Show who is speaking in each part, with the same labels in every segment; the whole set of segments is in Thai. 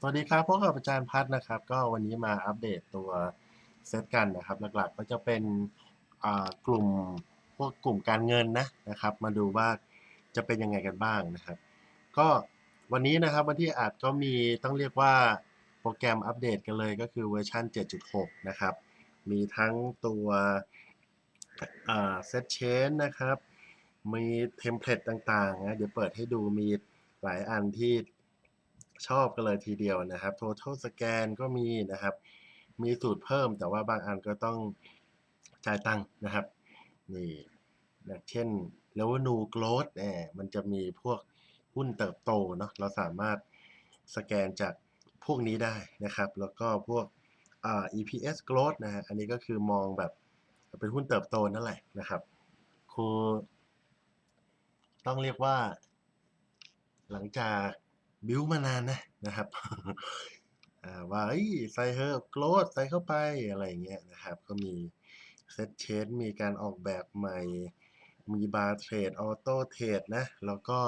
Speaker 1: สวัสดีครับพบกับอาจารย์พัฒนะครับ ก็วันนี้มาอัปเดตตัวเซตกันนะครับ หลักๆก็จะเป็นกลุ่มพวกกลุ่มการเงินนะนะครับ มาดูว่าจะเป็นยังไงกันบ้างนะครับ ก็วันนี้นะครับวันที่อาจก็มีต้องเรียกว่าโปรแกรมอัปเดตกันเลยก็คือเวอร์ชัน7.6 นะครับ มีทั้งตัวเซตเชนนะครับ มีเทมเพลตต่างๆนะเดี๋ยวเปิดให้ดูมีหลายอันที่ ชอบกันเลยทีเดียวนะครับ total scan ก็มีนะครับ มีสูตรเพิ่มแต่ว่าบางอันก็ต้องจ่ายตังค์นะครับ นี่อย่างเช่น revenue growth แหมมันจะมีพวกหุ้นเติบโตเนาะ เราสามารถสแกนจากพวกนี้ได้นะครับ แล้วก็พวกอ่า EPS growth นะฮะ อันนี้ก็คือมองแบบเป็นหุ้นเติบโตนั่นแหละนะครับคือต้องเรียกว่าหลังจาก บิวมานานนะนะครับว่าใส่เฮอร์โกรดใส่เข้าไปอะไรอย่างเงี้ยนะครับ ก็มีเซตเชนมีการออกแบบใหม่ มีบาร์เทรดออโต้เทรดนะ แล้วก็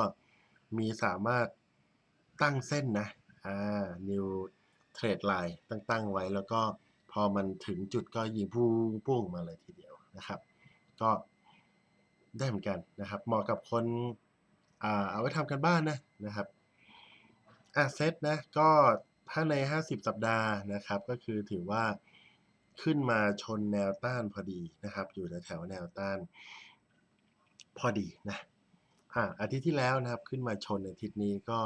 Speaker 1: มีสามารถตั้งเส้นนะอ่า new trade line ตั้งตั้งไว้แล้วก็พอมันถึงจุดก็ยิงพุ่งพุ่งมาเลยทีเดียวนะครับ ก็ได้เหมือนกันนะครับ เหมาะกับคนอ่าเอาไว้ทำกันบ้านนะนะครับ อะเซตนะก็ถ้าใน 50 สัปดาห์นะครับ ก็คือถือว่าขึ้นมาชนแนวต้านพอดีนะครับ อยู่แถวแนวต้านพอดีนะอ่าอาทิตย์ที่แล้วนะครับ ขึ้นมาชนอาทิตย์นี้ก็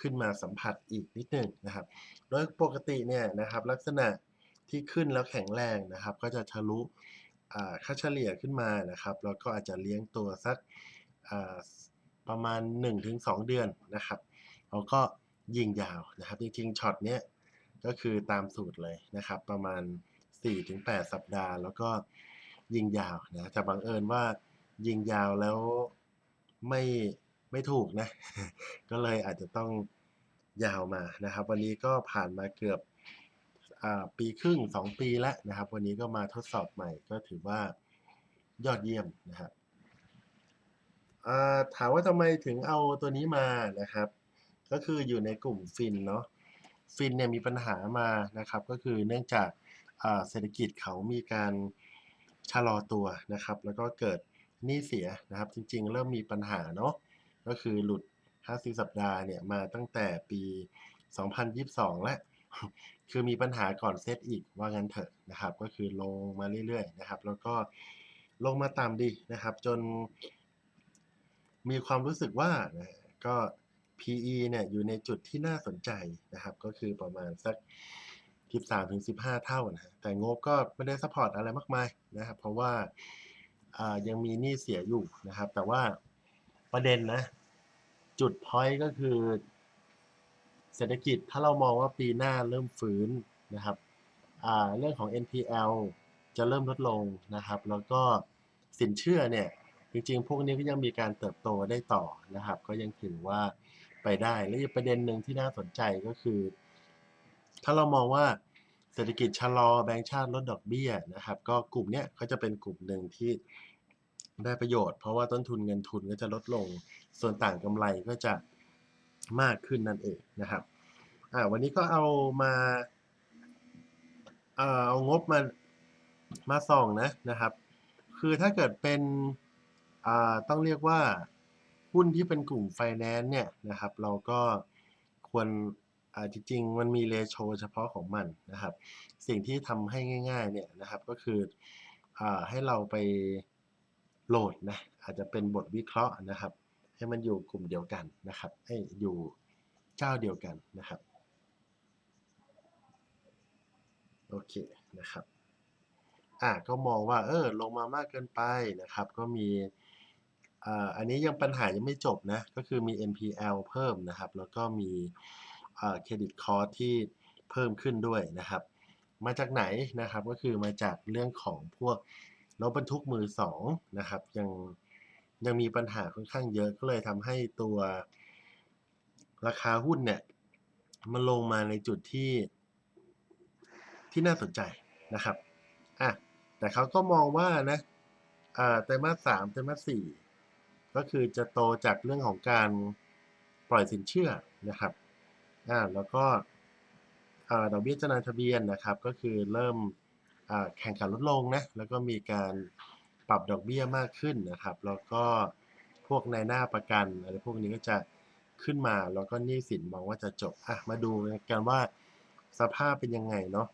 Speaker 1: ขึ้นมาสัมผัสอีกนิดหนึ่งนะครับ โดยปกติเนี่ยนะครับ ลักษณะที่ขึ้นแล้วแข็งแรงนะครับ ก็จะทะลุอ่าค่าเฉลี่ยขึ้นมานะครับแล้วก็อาจจะเลี้ยงตัวสักประมาณ 1-2 เดือนนะครับแล้วก็ ยิงยาวนะครับจริงๆช็อตเนี้ยก็คือตามสูตรเลยนะครับ ประมาณ 4-8 สัปดาห์ แล้วก็ยิงยาวนะแต่บังเอิญว่ายิงยาวแล้วไม่ไม่ถูกนะ ก็เลยอาจจะต้องยาวมานะครับ วันนี้ก็ผ่านมาเกือบอปีครึ่ง 2 ปีแล้วนะครับ วันนี้ก็มาทดสอบใหม่ก็ถือว่ายอดเยี่ยมนะครับถามว่าทำไมถึงเอาตัวนี้มานะครับ ก็คืออยู่ในกลุ่มฟินเนาะฟินเนี่ยมีปัญหามานะครับ ก็คือเนื่องจากเศรษฐกิจเขามีการชะลอตัวนะครับ แล้วก็เกิดหนี้เสียนะครับ จริง ๆ เริ่มมีปัญหาเนาะก็คือหลุด 50 สัปดาห์เนี่ยมาตั้งแต่ปี 2022 แล้วคือมีปัญหาก่อนเซตอีกว่างั้นเถอะนะครับ ก็คือลงมาเรื่อยๆนะครับ แล้วก็ลงมาตามดีนะครับ จนมีความรู้สึกว่านะก็ PE เนี่ยอยู่ในจุดที่น่าสนใจนะครับ ก็คือประมาณสัก 13-15 เท่านะแต่งบก็ไม่ได้ซัพพอร์ตอะไรมากมายนะครับ เพราะว่ายังมีหนี้เสียอยู่นะครับ แต่ว่าประเด็นนะ จุดพอยต์ก็คือ เศรษฐกิจถ้าเรามองว่าปีหน้าเริ่มฟื้นนะครับเรื่องของ NPL จะเริ่มลดลงนะครับ แล้วก็สินเชื่อเนี่ยจริงๆ พวกนี้ก็ยังมีการเติบโตได้ต่อนะครับ ก็ยังถือว่า ไปได้ และอีกประเด็นหนึ่งที่น่าสนใจก็คือ ถ้าเรามองว่าเศรษฐกิจชะลอแบงก์ชาติลดดอกเบี้ยนะครับ ก็กลุ่มเนี้ยก็จะเป็นกลุ่มหนึ่งที่ได้ประโยชน์ เพราะว่าต้นทุนเงินทุนก็จะลดลง ส่วนต่างกำไรก็จะมากขึ้นนั่นเองนะครับอ่าวันนี้ก็เอามาเอ่อเอางบมามาส่องนะนะครับ คือถ้าเกิดเป็นอ่าต้องเรียกว่า หุ้นที่เป็นกลุ่มไฟแนนซ์เนี่ยนะครับ เราก็ควรอ่าจริงๆมันมีเรโชเฉพาะของมันนะครับ สิ่งที่ทำให้ง่าย ๆ เนี่ยนะครับก็คืออ่าให้เราไปโหลดนะอาจจะเป็นบทวิเคราะห์นะครับ ให้มันอยู่กลุ่มเดียวกันนะครับ ให้อยู่เจ้าเดียวกันนะครับโอเคนะครับอ่าก็มองว่าเออลงมามากเกินไปนะครับ ก็มี อันนี้ยังปัญหายังไม่จบนะ ก็คือมี NPL เพิ่มนะครับ แล้วก็มีเครดิตคอร์สที่เพิ่มขึ้นด้วยนะครับ มาจากไหนนะครับ ก็คือมาจากเรื่องของพวกรถบรรทุกมือสองนะครับ ยังยังมีปัญหาค่อนข้างเยอะก็เลยทำให้ตัวราคาหุ้นเนี่ย มันลงมาในจุดที่ที่น่าสนใจนะครับอะแต่เขาก็มองว่านะอ่าไตรมาสสามไตรมาสสี่ ก็คือจะโตจากเรื่องของการปล่อยสินเชื่อนะครับอ่าแล้วก็ดอกเบี้ยจะนายทะเบียนนะครับ ก็คือเริ่มแข่งขันลดลงนะแล้วก็มีการปรับดอกเบี้ยมากขึ้นนะครับ แล้วก็พวกในหน้าประกันอะไรพวกนี้ก็จะขึ้นมาแล้วก็หนี้สินมองว่าจะจบอะมาดูกันว่าสภาพเป็นยังไงเนาะ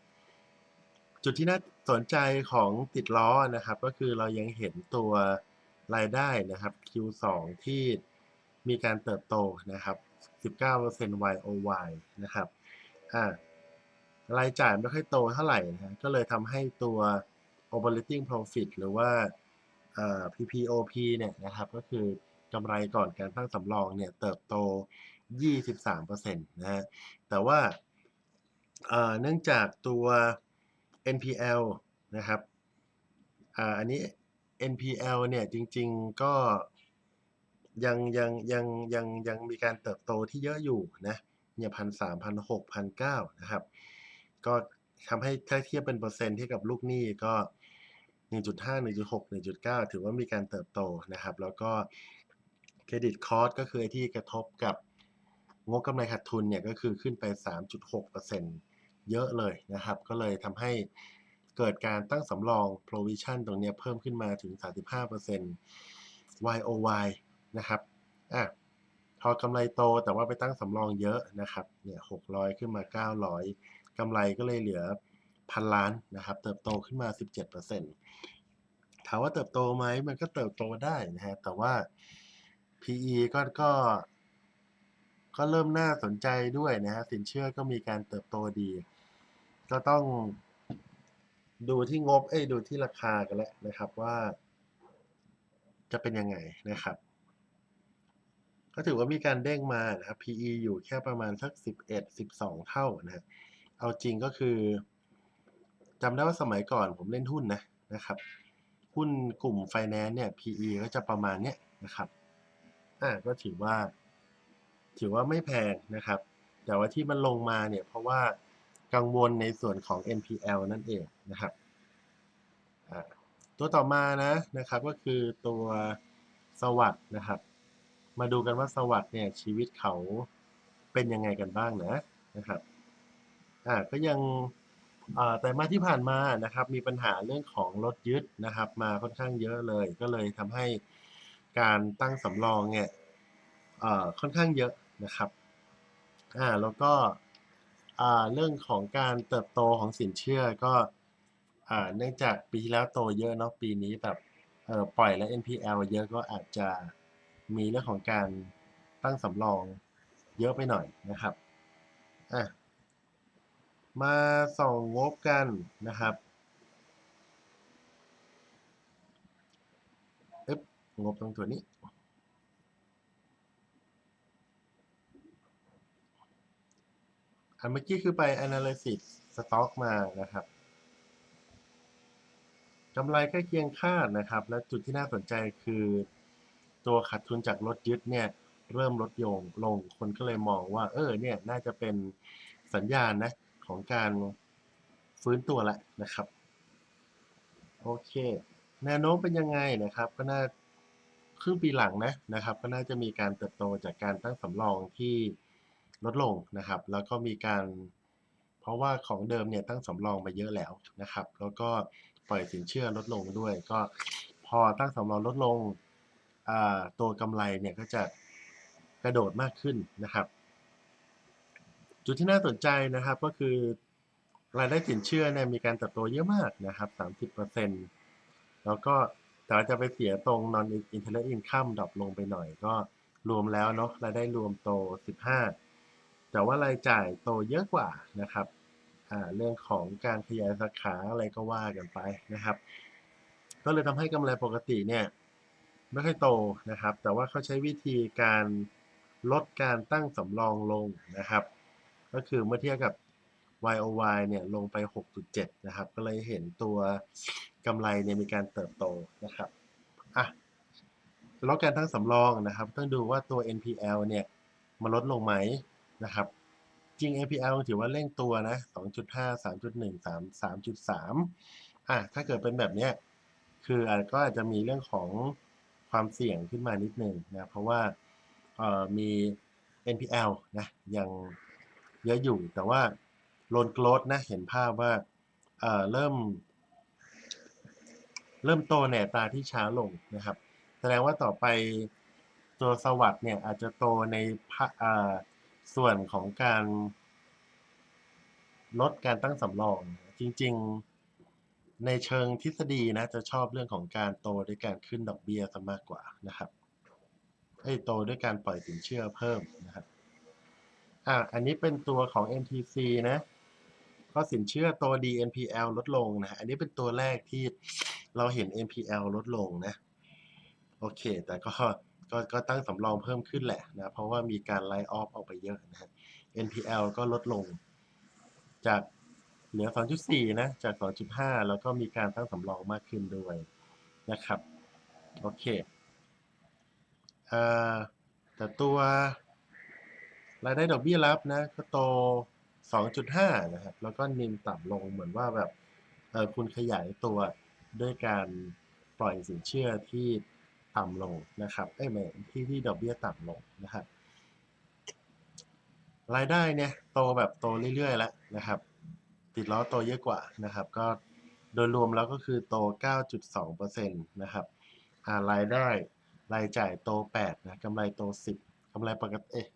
Speaker 1: จุดที่น่าสนใจของติดล้อนะครับ ก็คือเรายังเห็นตัว รายได้นะครับ Q2 ที่มีการเติบโตนะครับ 19% YOY นะครับอ่ารายจ่ายไม่ค่อยโตเท่าไหร่นะฮะก็เลยทำให้ตัว operating profit หรือว่า PPOP เนี่ยนะครับ ก็คือกำไรก่อนการตั้งสำรองเนี่ยเติบโต 23%นะฮะ แต่ว่าเนื่องจากตัว NPL นะครับออันนี้ NPL เนี่ยจริง ๆก็ยังยังยังยังยังมีการเติบโตที่เยอะอยู่นะเนี่ยพันสามพันหกพันเก้านะครับ ก็ทำให้ถ้าเทียบเป็นเปอร์เซ็นต์ที่กับลูกหนี้ก็ 1.5 1.6 1.9 ถือว่ามีการเติบโตนะครับ แล้วก็เครดิตคอร์สก็คือไอที่กระทบกับงบกำไรขาดทุนเนี่ยก็คือขึ้นไป 3.6%เยอะเลยนะครับ ก็เลยทำให้ เกิดการตั้งสำรอง provision ตรงนี้เพิ่มขึ้นมาถึง 35% YOY นะครับอะพอกำไรโตแต่ว่าไปตั้งสำรองเยอะนะครับเนี่ย600 ขึ้นมา 900 กำไรก็เลยเหลือพันล้านนะครับ เติบโตขึ้นมา 17%ถามว่าเติบโตไหมมันก็เติบโตได้นะฮะแต่ว่า PE ก็ก็ก็เริ่มน่าสนใจด้วยนะฮะสินเชื่อก็มีการเติบโตดี ก็ต้อง ดูที่งบเอ้ยดูที่ราคากันแล้วนะครับว่า จะเป็นยังไงนะครับ ก็ถือว่ามีการเด้งมานะครับ PE อยู่แค่ประมาณสัก 11 12 เท่านะฮะเอาจริงก็คือจำได้ว่าสมัยก่อนผมเล่นหุ้นนะนะครับ หุ้นกลุ่มไฟแนนซ์เนี่ย PE ก็จะประมาณเนี้ยนะครับอ่าก็ถือว่า ถือว่าไม่แพงนะครับ แต่ว่าที่มันลงมาเนี่ยเพราะว่า กังวลในส่วนของ NPL นั่นเองนะครับตัวต่อมานะนะครับก็คือตัวสวัสด์นะครับ มาดูกันว่าสวัสด์เนี่ยชีวิตเขาเป็นยังไงกันบ้างนะนะครับอ่าก็ยังแต่มาที่ผ่านมานะครับ มีปัญหาเรื่องของรถยึดนะครับ มาค่อนข้างเยอะเลย ก็เลยทำให้การตั้งสำรองเนี่ยค่อนข้างเยอะนะครับอ่าแล้วก็ เรื่องของการเติบโตของสินเชื่อก็เนื่องจากปีที่แล้วโตเยอะเนาะปีนี้แบบปล่อยแล้ว NPL เยอะก็อาจจะมีเรื่องของการตั้งสำรองเยอะไปหน่อยนะครับอะมาส่องงบกันนะครับอึ๊บงบตรงตัวนี้ อันเมื่อกี้คือไป analysis stock มานะครับกำไรใกล้เคียงคาดนะครับ และจุดที่น่าสนใจคือ ตัวขาดทุนจากรถยึดเนี่ยเริ่มลดยงลงคนก็เลยมองว่า เออเนี่ยน่าจะเป็นสัญญาณนะของการฟื้นตัวแล้วนะครับ โอเค แนวโน้มเป็นยังไงนะครับ ก็น่าครึ่งปีหลังนะนะครับ ก็น่าจะมีการเติบโตจากการตั้งสำรองที่ ลดลงนะครับ แล้วก็มีการ เพราะว่าของเดิมเนี่ยตั้งสำรองไปเยอะแล้วนะครับ แล้วก็ปล่อยสินเชื่อลดลงด้วย ก็พอตั้งสำรองลดลงตัวกำไรเนี่ยก็จะกระโดดมากขึ้นนะครับ จุดที่น่าสนใจนะครับก็คือรายได้สินเชื่อเนี่ยมีการเติบโตเยอะมากนะครับ 30%แล้วก็แต่จะไปเสียตรง non interest income ดรอปลงไปหน่อยก็รวมแล้วเนาะรายได้รวมโต 15 แต่ว่ารายจ่ายโตเยอะกว่านะครับเรื่องของการขยายสาขาอะไรก็ว่ากันไปนะครับ ก็เลยทำให้กำไรปกติเนี่ยไม่ค่อยโตนะครับ แต่ว่าเขาใช้วิธีการลดการตั้งสำรองลงนะครับ ก็คือเมื่อเทียบกับ YOY เนี่ยลงไป 6.7 นะครับ ก็เลยเห็นตัวกำไรเนี่ยมีการเติบโตนะครับอะลดการตั้งสำรองนะครับ ต้องดูว่าตัว NPL เนี่ยมันลดลงไหม นะครับ จริง NPL ถือว่าเร่งตัวนะ 2.5 3.1 3 3.3 อะ ถ้าเกิดเป็นแบบเนี้ย คืออาจก็อาจจะมีเรื่องของความเสี่ยงขึ้นมานิดนึงนะ เพราะว่าเอ่อมี NPL นะยังเยอะอยู่ แต่ว่าโลนโกรดนะ เห็นภาพว่าเอ่อเริ่ม เริ่มโตในตาที่ช้าลงนะครับ แสดงว่าต่อไปตัวสวัสด์เนี่ยอาจจะโตในภาอ่า ส่วนของการลดการตั้งสำรอง จริง ๆ ในเชิงทฤษฎีนะ จะชอบเรื่องของการโตด้วยการขึ้นดอกเบี้ยซะมากกว่านะครับเอ้โตด้วยการปล่อยสินเชื่อเพิ่มนะครับอ่าอันนี้เป็นตัวของ MTC นะก็สินเชื่อโตดี NPL ลดลงนะ อันนี้เป็นตัวแรกที่เราเห็น NPL ลดลงนะ โอเค แต่ก็ ก็ก็ตั้งสำรองเพิ่มขึ้นแหละนะเพราะว่ามีการไล y off ออกไปเยอะนะ NPL ก็ลดลงจากเหลือ 2.4 นะ จาก 2.5 แล้วก็มีการตั้งสำรองมากขึ้นด้วยนะครับ โอเคอ่าแต่ตัวรายได้ดอกเบี้ยรับนะ ก็โต 2.5 นะครับ แล้วก็นิมต่ำลงเหมือนว่าแบบเออคุณขยายตัวด้วยการปล่อยสินเชื่อที่ ต่ำลงนะครับเอ้ยไม่ที่ที่ดอกเบี้ยต่ำลงนะครับรายได้เนี่ยโตแบบโตเรื่อยๆแล้วนะครับ ติดล้อโตเยอะกว่านะครับ ก็โดยรวมแล้วก็คือโต 9.2%นะครับรายได้รายจ่ายโต 8 นะกำไรโต 10กำไรปกติเอ๊ะ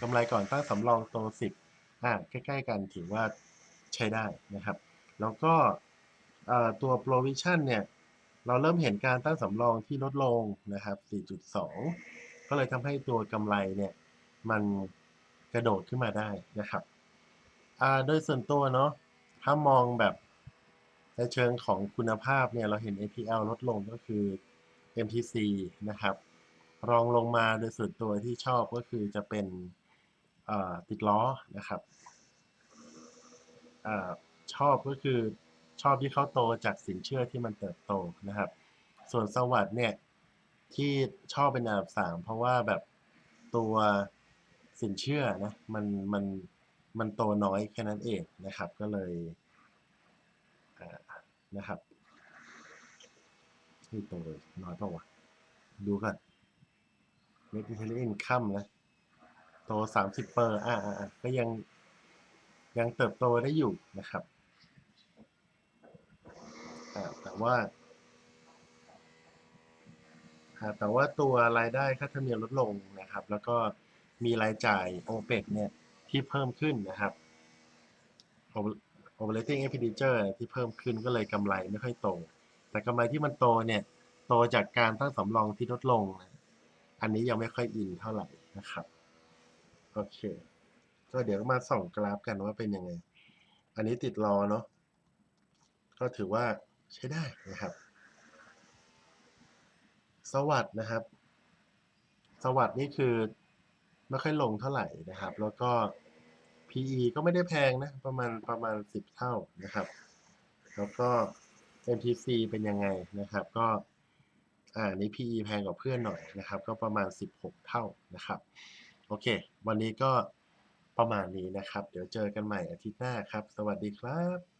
Speaker 1: กำไรก่อนตั้งสำรองโต 10อ่าใกล้ๆกันถือว่าใช้ได้นะครับ แล้วก็ตัว provision เนี่ย เราเริ่มเห็นการตั้งสำรองที่ลดลงนะครับ 4.2 ก็เลยทำให้ตัวกำไรเนี่ยมันกระโดดขึ้นมาได้นะครับโดยส่วนตัวเนาะถ้ามองแบบในเชิงของคุณภาพเนี่ยเราเห็น APL ลดลงก็คือ MTC นะครับ รองลงมาโดยส่วนตัวที่ชอบก็คือจะเป็นติดล้อนะครับอชอบก็คือ ชอบที่เขาโตจากสินเชื่อที่มันเติบโตนะครับ ส่วนสวัสด์เนี่ยที่ชอบเป็นอันดับสามเพราะว่าแบบตัวสินเชื่อนะมันมันมันโตน้อยแค่นั้นเองนะครับ ก็เลยอ่านะครับที่โตน้อยเปล่าวะดูกัน Net Retail Income นะ โตสามสิบเปอร์อ่าอ่าก็ยังยังเติบโตได้อยู่นะครับอ่าแต่ ว่า แต่ว่าตัวรายได้ค่าธรรมเนียมลดลงนะครับ แล้วก็มีรายจ่าย OPEX เนี่ยที่เพิ่มขึ้นนะครับ Operating Expenditure ที่เพิ่มขึ้นก็เลยกำไรไม่ค่อยโต แต่กำไรที่มันโตเนี่ย โตจากการตั้งสำรองที่ลดลงนะอันนี้ยังไม่ค่อยอินเท่าไหร่นะครับ โอเค ก็เดี๋ยวมาส่องกราฟกันว่าเป็นยังไง อันนี้ติดรอเนาะ ก็ถือว่า ใช้ได้นะครับ สวัสดนะครับ สวัสดนี่คือไม่ค่อยลงเท่าไหร่นะครับ แล้วก็ PE ก็ไม่ได้แพงนะ ประมาณประมาณ 10 เท่านะครับ แล้วก็ MTC เป็นยังไงนะครับ ก็อ่านี้ PE แพงกว่าเพื่อนหน่อยนะครับ ก็ประมาณ 16 เท่านะครับ โอเค วันนี้ก็ประมาณนี้นะครับ เดี๋ยวเจอกันใหม่อาทิตย์หน้าครับ สวัสดีครับ